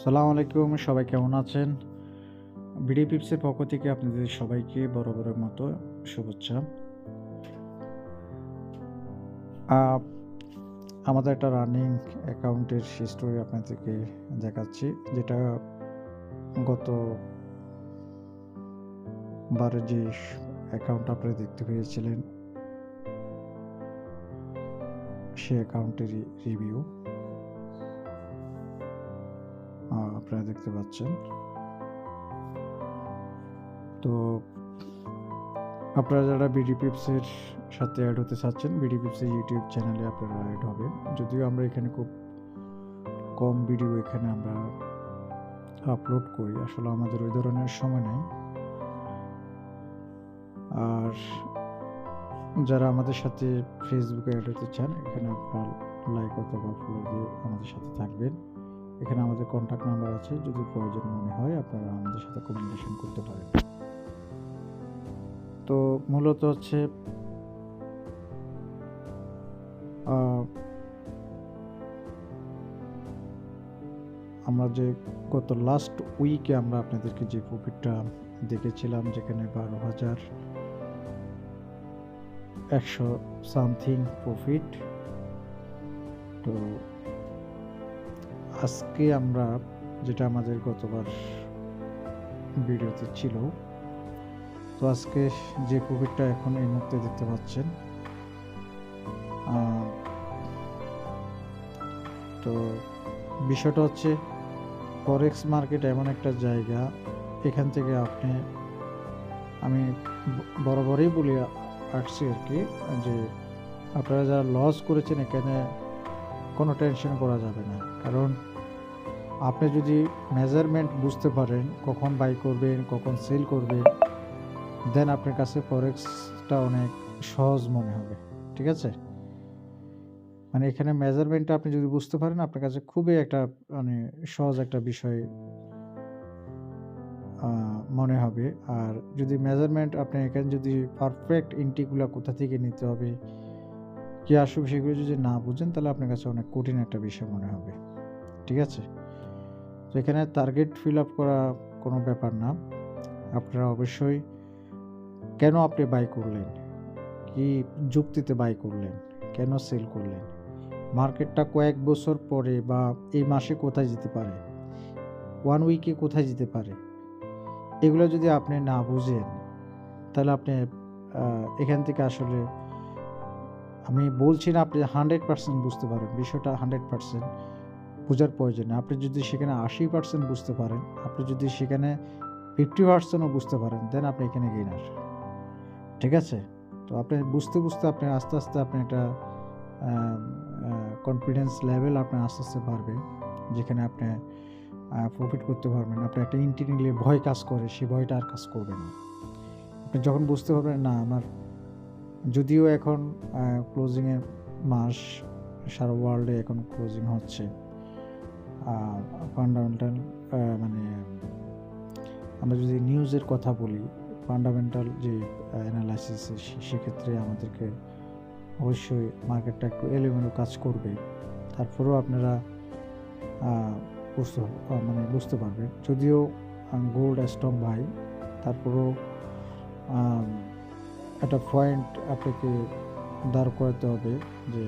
সালাম আলাইকুম, সবাই কেমন আছেন? বিডি পিপসের পক্ষ থেকে আপনাদের সবাইকে বড় বড় মতো শুভেচ্ছা। আমাদের একটা রানিং অ্যাকাউন্টের হিস্টোরি আপনাদেরকে দেখাচ্ছি, যেটা গত বারে যে অ্যাকাউন্ট আপনারা দেখতে পেয়েছিলেন সে অ্যাকাউন্টের রিভিউ আপনারা দেখতে পাচ্ছেন। তো আপনারা যারা বিডি পিপসের সাথে অ্যাড হতে চাচ্ছেন বিডি ইউটিউব চ্যানেলে আপনারা অ্যাড হবে। যদিও আমরা এখানে খুব কম ভিডিও এখানে আমরা আপলোড করি, আসলে আমাদের ওই ধরনের সময় নেই। আর যারা আমাদের সাথে ফেসবুকে অ্যাড হতে চান, এখানে আপনার লাইক অথবা ফলো দিয়ে আমাদের সাথে থাকবেন। এখানে আমাদের কন্ট্যাক্ট নাম্বার আছে, যদি প্রয়োজন মনে হয় আপনারা আমাদের সাথে কমিউনিকেশন করতে পারেন। তো মূলত হচ্ছে আমরা যে গত লাস্ট উইকে আমরা আপনাদেরকে যে প্রফিটটা দেখেছিলাম, যেখানে বারো হাজার একশো সামথিং প্রফিট তো আজকে আমরা যেটা আমাদের গতবার ভিডিওতে ছিল, তো আজকে যে কোভিডটা এখন এই মুহূর্তে দেখতে পাচ্ছেন তো বিষয়টা হচ্ছে ফরেক্স মার্কেট এমন একটা জায়গা, এখান থেকে আপনি, আমি বরাবরই বলি আসছি আর কি, যে আপনারা যারা লস করেছেন এখানে কোনো টেনশন করা যাবে না। কারণ আপনি যদি মেজারমেন্ট বুঝতে পারেন, কখন বাই করবেন, কখন সেল করবেন দেন আপনার কাছে ফরেক্সটা অনেক সহজ মনে হবে, ঠিক আছে? মানে এখানে মেজারমেন্টটা আপনি যদি বুঝতে পারেন, আপনার কাছে খুবই একটা মানে সহজ একটা বিষয় মনে হবে। আর যদি মেজারমেন্ট আপনি এখানে যদি পারফেক্ট ইন্টিগুলো কোথা থেকে নিতে হবে, কি আসবে সেগুলো যদি না বুঝেন, তাহলে আপনার কাছে অনেক কঠিন একটা বিষয় মনে হবে, ঠিক আছে? তো এখানে টার্গেট ফিল আপ করা কোনো ব্যাপার না। আপনারা অবশ্যই কেন আপনি বাই করলেন? কি যুক্তিতে বাই করলেন? কেন সেল করলেন? মার্কেটটা কয়েক বছর পরে বা এই মাসে কোথায় যেতে পারে? ওয়ান উইকে কোথায় যেতে পারে? এগুলো যদি আপনি না বুঝেন, তাহলে আপনি এখান থেকে আসলে আমি বলছি না আপনি হান্ড্রেড পার্সেন্ট বুঝতে পারেন বিষয়টা হান্ড্রেড পার্সেন্ট বোঝার প্রয়োজন নেই। আপনি যদি সেখানে আশি পার্সেন্ট বুঝতে পারেন, আপনি যদি সেখানে ফিফটি পার্সেন্টও বুঝতে পারেন দেন আপনি এখানে গেইনার ঠিক আছে? তো আপনি বুঝতে বুঝতে আপনি আস্তে আস্তে আপনি একটা কনফিডেন্স লেভেল আপনার আস্তে আস্তে বাড়বে, যেখানে আপনি প্রফিট করতে পারবেন। আপনার একটা ইন্টি নিলে ভয় কাজ করে সেই ভয়টা আর কাজ করবে না। আপনি যখন বুঝতে পারবেন, না, আমার যদিও এখন ক্লোজিংয়ের মাস, সারা ওয়ার্ল্ডে এখন ক্লোজিং হচ্ছে ফান্ডামেন্টাল মানে আমরা যদি নিউজের কথা বলি ফান্ডামেন্টাল যে অ্যানালাইসিস সেক্ষেত্রে আমাদেরকে অবশ্যই মার্কেটটা একটু এলোমেলো কাজ করবে। তারপরেও আপনারা বুঝতে মানে বুঝতে পারবেন যদিও গোল্ড স্ট্রং ভাই তারপরেও একটা পয়েন্ট আপনাকে দাঁড় করাতে হবে যে,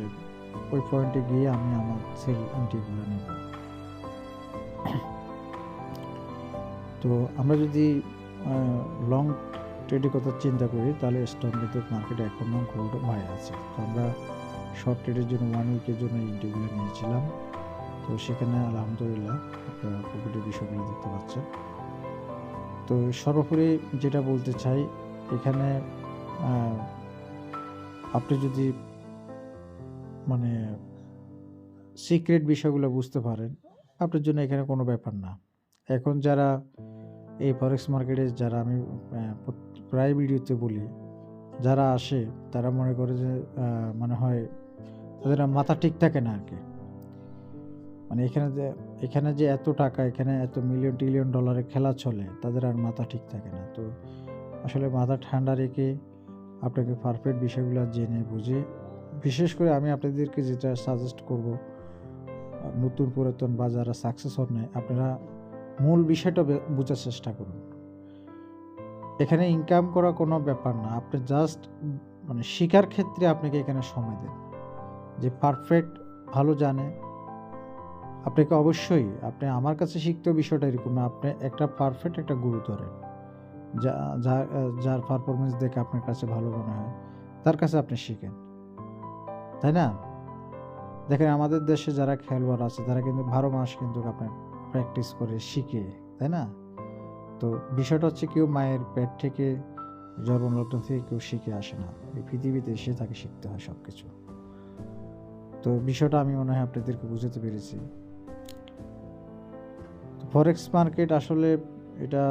ওই পয়েন্টে গিয়ে আমি আমার সেল ইন্টিগুলো নেব। তো আমরা যদি লং ট্রেডের কথা চিন্তা করি, তাহলে স্টক কিন্তু মার্কেটে এখনও গোল্ড ভাই আছে। তো আমরা শর্ট ট্রেডের জন্য ওয়ান উইকের জন্য ইন্টিগুলো নিয়েছিলাম। তো সেখানে আলহামদুলিল্লাহ, আপনারা প্রফিটের বিষয়গুলো দেখতে পাচ্ছেন। তো সর্বোপরি যেটা বলতে চাই, এখানে আপনি যদি মানে সিক্রেট বিষয়গুলো বুঝতে পারেন, আপনার জন্য এখানে কোনো ব্যাপার না। এখন যারা এই ফরেক্স মার্কেটে যারা আমি প্রায় ভিডিওতে বলি, যারা আসে, তারা মনে করে যে মনে হয় তাদের মাথা ঠিক থাকে না আর কি মানে এখানে যে এখানে যে এত টাকা, এখানে এত মিলিয়ন ট্রিলিয়ন ডলারের খেলা চলে, তাদের আর মাথা ঠিক থাকে না। তো আসলে মাথা ঠান্ডা রেখে আপনাকে পারফেক্ট বিষয়গুলো জেনে বুঝে, বিশেষ করে আমি আপনাদেরকে যেটা সাজেস্ট করব, নতুন পুরাতন বা যারা সাকসেস হন আপনারা মূল বিষয়টা বোঝার চেষ্টা করুন। এখানে ইনকাম করা কোনো ব্যাপার না। আপনি জাস্ট মানে শেখার ক্ষেত্রে আপনাকে এখানে সময় দেন। যে পারফেক্ট ভালো জানে। আপনাকে অবশ্যই, আপনি আমার কাছে শিখতে বিষয়টা এরকম না। আপনি একটা পারফেক্ট একটা গুরু ধরেন। যা- যার পারফরমেন্স দেখে আপনার কাছে ভালো মনে হয়, তার কাছে আপনি শিখেন। তাই না? দেখেন, আমাদের দেশে যারা খেলোয়াড় আছে, তারা কিন্তু বারো মাস কিন্তু আপনার প্র্যাকটিস করে শিখে, তাই না? তো বিষয়টা হচ্ছে কেউ মায়ের পেট থেকে জন্মলগ্ন থেকে কেউ শিখে আসে না। এই পৃথিবীতে এসে তাকে শিখতে হয় সব কিছু তো বিষয়টা আমি মনে হয় আপনাদেরকে বুঝাতে পেরেছি। ফরেক্স মার্কেট আসলে এটা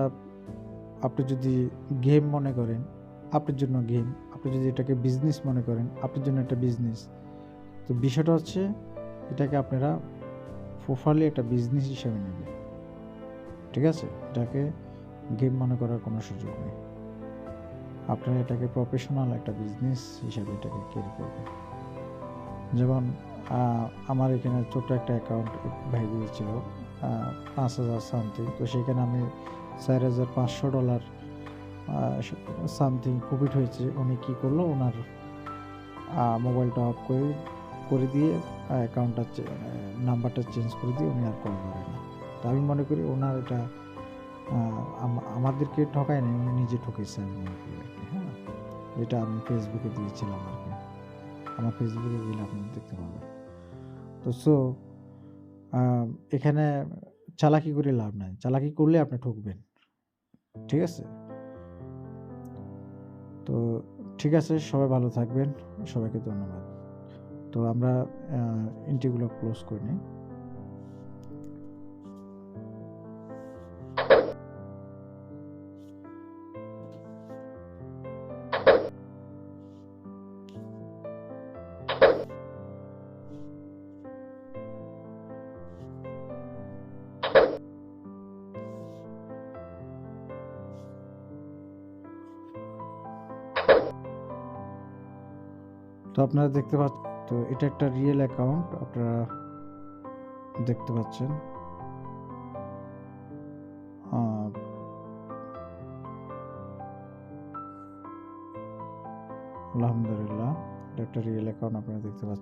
আপনি যদি গেম মনে করেন, আপনার জন্য গেম আপনি যদি এটাকে বিজনেস মনে করেন, আপনার জন্য একটা বিজনেস তো বিষয়টা হচ্ছে এটাকে আপনারা প্রপারলি একটা বিজনেস হিসাবে নেবেন ঠিক আছে? এটাকে গেম মনে করার কোনো সুযোগ নেই। আপনারা এটাকে প্রফেশনাল একটা বিজনেস হিসাবে এটাকে ক্যারি করবেন যেমন আমার এখানে ছোট্ট একটা অ্যাকাউন্ট ভাই দিয়েছিল পাঁচ হাজার সামথিং তো সেখানে আমি চার হাজার পাঁচশো ডলার সামথিং প্রফিট হয়েছে। উনি কী করল? ওনার মোবাইলটা অফ করে করে দিয়ে অ্যাকাউন্টটা নাম্বারটা চেঞ্জ করে দিয়ে উনি আর কল করে না। তো আমি মনে করি ওনার এটা আমাদেরকে ঠকায় নাই, উনি নিজে ঠকেছে আমি মনে করি হ্যাঁ। যেটা আমি ফেসবুকে দিয়েছিলাম আর কি। আমার ফেসবুকে গেলে আপনি দেখতে পাবেন। তো সো এখানে চালাকি করে লাভ নাই। চালাকি করলে আপনি ঠকবেন। ঠিক আছে? তো ঠিক আছে, সবাই ভালো থাকবেন। সবাইকে ধন্যবাদ। তো আমরা ইন্টিগুলো ক্লোজ করে নিই। তো আপনারা দেখতে পাচ্ছেন তো এটা একটা রিয়েল অ্যাকাউন্ট আপনারা দেখতে পাচ্ছেন। আলহামদুলিল্লাহ, এটা একটা রিয়েল অ্যাকাউন্ট আপনারা দেখতে পাচ্ছেন।